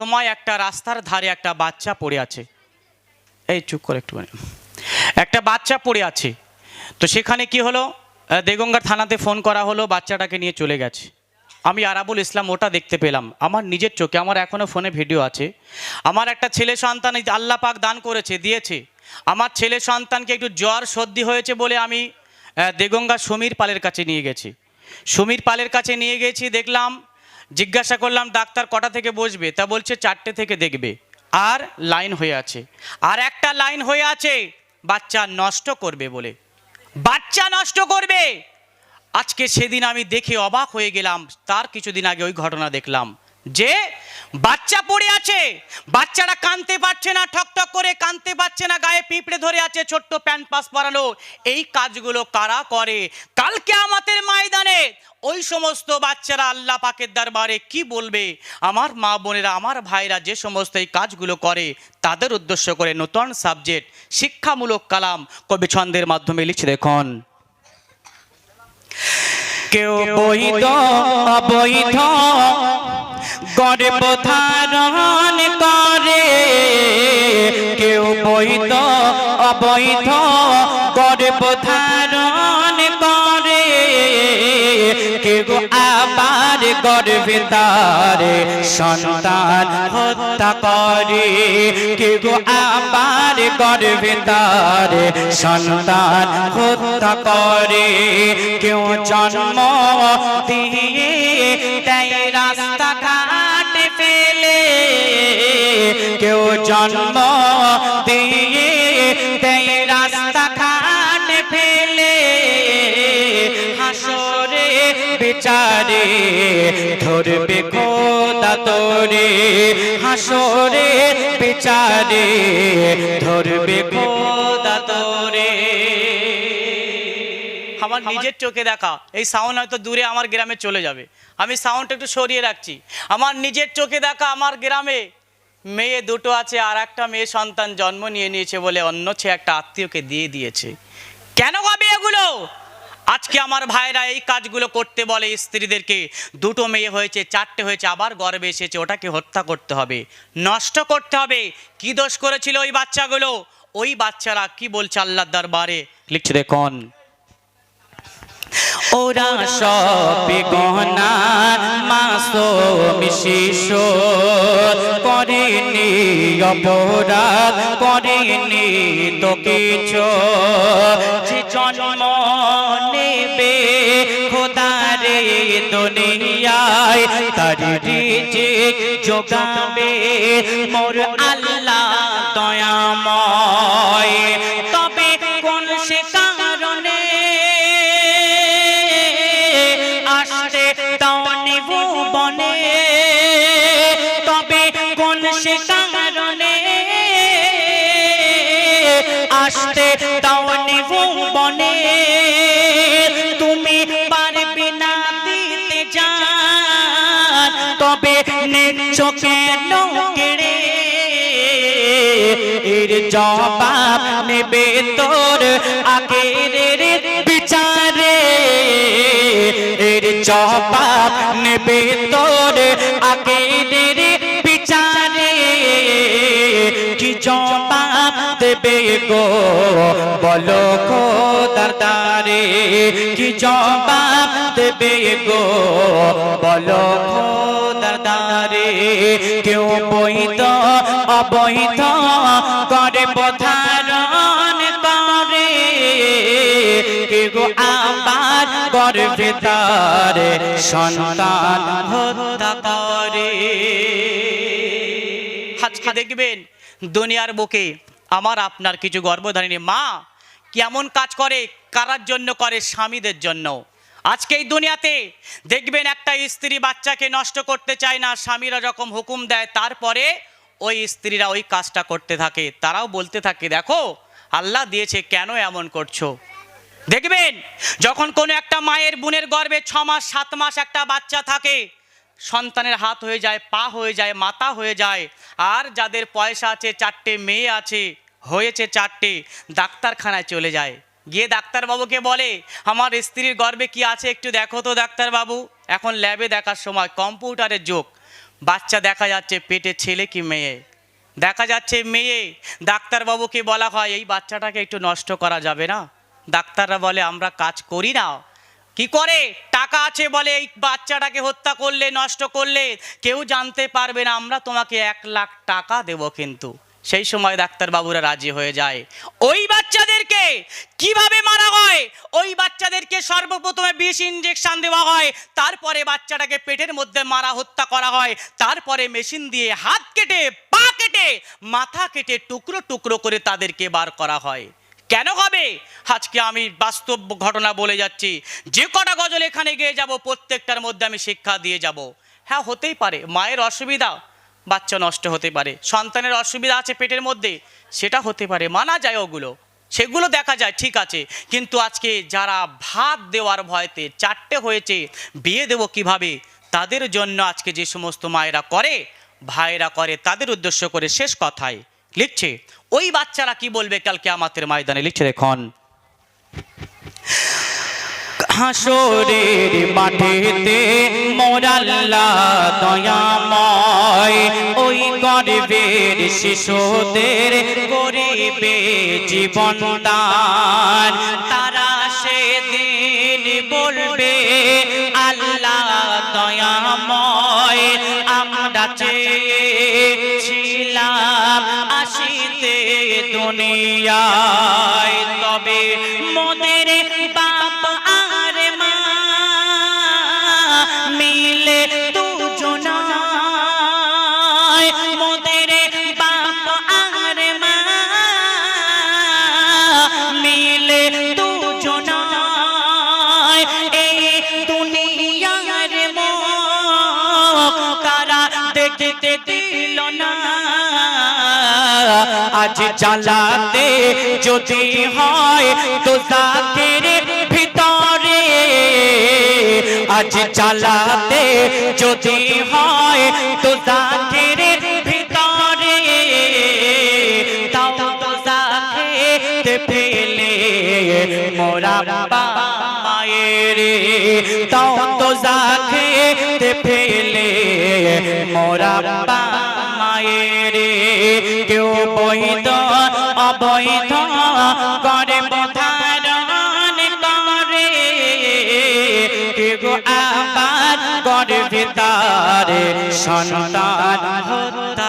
সময় একটা রাস্তার ধারে একটা বাচ্চা পড়ে আছে। এই চুপ করে একটু একটা বাচ্চা পড়ে আছে। তো সেখানে কি হলো? দেগঙ্গার থানাতে ফোন করা হলো, বাচ্চাটাকে নিয়ে চলে গেছে। আমি আরাবুল ইসলাম ওটা দেখতে পেলাম। আমার নিজের চোখে, আমার এখনও ফোনে ভিডিও আছে। আমার একটা ছেলে সন্তান আল্লাহ পাক দান করেছে, দিয়েছে। আমার ছেলে সন্তানকে একটু জ্বর সর্দি হয়েছে বলে আমি দেগঙ্গা সমীর পালের কাছে নিয়ে গেছি। সমীর পালের কাছে নিয়ে গেছি, দেখলাম জিজ্ঞাসা করলাম, ডাক্তার কটা থেকে বসবে? তা বলছে, চারটে থেকে দেখবে। আর লাইন হয়ে আছে। আর একটা লাইন হয়ে আছে, বাচ্চা নষ্ট করবে বলে। বাচ্চা নষ্ট করবে! আজকে সেদিন আমি দেখে অবাক হয়ে গেলাম। তার কিছুদিন আগে ওই ঘটনা দেখলাম যে বাচ্চা পড়ে আছে বাচ্চারা কানতে পারছে না ঠক ঠক করে কানতে পারছে না গায়ে পিঁপড়ে ধরে আছে ছোট্ট প্যান্ট পাস পরানো এই কাজগুলো কারা করে? কালকে আমাদের ময়দানে ওই সমস্ত বাচ্চারা আল্লাহ পাকের দরবারে কি বলবে? আমার মা বোনেরা আমার ভাইরা যে সমস্ত এই কাজগুলো করে তাদের উদ্দেশ্য করে নতুন সাবজেক্ট শিক্ষামূলক কালাম কবি ছন্দের মাধ্যমে লিখছে দেখুন। কেউ বৈধ অবৈধ গর্ব ধারণ করে। কেউ বৈধ, অবৈধ গর্ব ধারণ করে। কেউ আবার গর্বে তারে সন্তান হত্যা করে। কেউ আবার গর্বে তারে সন্তান হত্যা করে। কেউ জন্ম দিয়ে দেয় রাস্তা কেউ জন্ম দিয়ে দেয় রাস্তা ঘাট ফেলে। হাসরে বিচারে ধরবে খোদা তোরে। হাসরে বিচারে ধরবে খোদা আমার নিজের চোখে দেখা, এই সাউন্ড হয়তো দূরে আমার গ্রামে চলে যাবে। আমি সাউন্ডটা একটু সরিয়ে রাখছি। আমার নিজের চোখে দেখা আমার গ্রামে। মেয়ে দুটো আছে আর একটা মেয়ে সন্তান জন্ম নিয়ে নিয়েছে বলে অন্য ছে একটা আত্মীয়কে দিয়ে দিয়েছে। কেন হবে এগুলো? আজকে আমার ভাইরা এই কাজগুলো করতে বলে স্ত্রীদেরকে। দুটো মেয়ে হয়েছে চারটে হয়েছে আবার গর্বে এসেছে ওটাকে হত্যা করতে হবে। নষ্ট করতে হবে। কি দোষ করেছিল ওই বাচ্চাগুলো? ওই বাচ্চারা কি বলছে আল্লাহর দরবারে? লিখছে দেখুন। ওরা সব গহনা মাসুম শিশু। করেনি, অপরাধ করেনি তো কিছু। যে জন্ম নেবে খোদারে দুনিয়ায়, তার রিজে যোগাবে মোর আল্লাহ দয়াময়। তবে কোন সে কারণে আসতে বনে কেন কেড়ে এর জবাব নেবে তোর আগের বিচারে। এর দেবে গো? বলো গো দাদারে কি জবাব দেবে গো? বলো গো দাদারে কেউ বৈধ, অবৈধ করে ধারণ করে কেউ সন্তান করে? দেখবেন? দুনিয়ার বুকে আমার আপনার কিছু গর্ভধারিণী। মা, কেমন কাজ করে, কারার জন্য করে, স্বামীদের জন্য। আজকে এই দুনিয়াতে দেখবেন একটা স্ত্রী বাচ্চাকে নষ্ট করতে চায় না, স্বামীরা যখন হুকুম দেয়, তারপরে ওই স্ত্রীরা ওই কাজটা করতে থাকে। তারাও বলতে থাকে, দেখো, আল্লাহ দিয়েছে, কেন এমন করছ? দেখবেন, যখন কোনো একটা মায়ের বোনের গর্ভে ছ মাস, সাত মাস একটা বাচ্চা থাকে সন্তানের হাত হয়ে যায়, পা হয়ে যায়, মাথা হয়ে যায়। আর যাদের পয়সা আছে, চারটে মেয়ে আছে, হয়েছে চারটে, ডাক্তারখানায় চলে যায়। গিয়ে ডাক্তারবাবুকে বলে, আমার স্ত্রীর গর্ভে কি আছে একটু দেখো তো ডাক্তারবাবু। এখন ল্যাবে দেখার সময়, কম্পিউটারের যোগ। বাচ্চা দেখা যাচ্ছে পেটে ছেলে কি মেয়ে? দেখা যাচ্ছে মেয়ে, ডাক্তারবাবুকে বলা হয়, এই বাচ্চাটাকে একটু নষ্ট করা যাবে না? ডাক্তাররা বলে, আমরা কাজ করি না। কি করে? টাকা আছে বলে এই বাচ্চাটাকে হত্যা করলে, নষ্ট করলে, কেউ জানতে পারবে না, আমরা তোমাকে এক লাখ টাকা দেব কিন্তু। সেই সময় ডাক্তারবাবুরা রাজি হয়ে যায়। ওই বাচ্চাদেরকে কীভাবে মারা হয়? ওই বাচ্চাদেরকে সর্বপ্রথমে বিষ ইঞ্জেকশন দেওয়া হয়, তারপরে বাচ্চাটাকে পেটের মধ্যে মারা, হত্যা করা হয়, তারপরে মেশিন দিয়ে হাত কেটে, পা কেটে, মাথা কেটে, টুকরো টুকরো করে তাদেরকে বার করা হয়। কেন হবে? আজকে আমি বাস্তব ঘটনা বলে যাচ্ছি। যে কটা গজল এখানে গিয়ে যাব, প্রত্যেকটার মধ্যে আমি শিক্ষা দিয়ে যাব। হ্যাঁ হতেই পারে। মায়ের অসুবিধা, বাচ্চা নষ্ট হতে পারে। সন্তানের অসুবিধা আছে পেটের মধ্যে, সেটা হতে পারে। মানা যায় ওগুলো। সেগুলো দেখা যায়, ঠিক আছে। কিন্তু আজকে যারা ভাত দেওয়ার ভয়তে চারটে হয়েছে, বিয়ে দেবো কীভাবে? তাদের জন্য আজকে যে সমস্ত মায়েরা করে ভাইরা করে, তাদের উদ্দেশ্য করে শেষ কথায়। লিখছে ওই বাচ্চারা কি বলবে কালকে আমাদের ময়দানে? লিখছে দেখুন হাসরের মাঠেতে মোরাল্লা দয়াময়। ওই গরিবের শিশুদের গরিবে জীবন দান। মোদের বাপ আজ জ্বালাতে যদি হয় তো তাদের ভিতরে। আজ জ্বালাতে যদি হয় তো তাদের ভিতরে। তাও ফেলে মোরা মায়ের। তাও তো ফেলে মোরা মায়ের। কেউ বৈধ অবৈধ করে ধারণ করে। কেউ আবার করে ভিতরে সন্তান হত্যা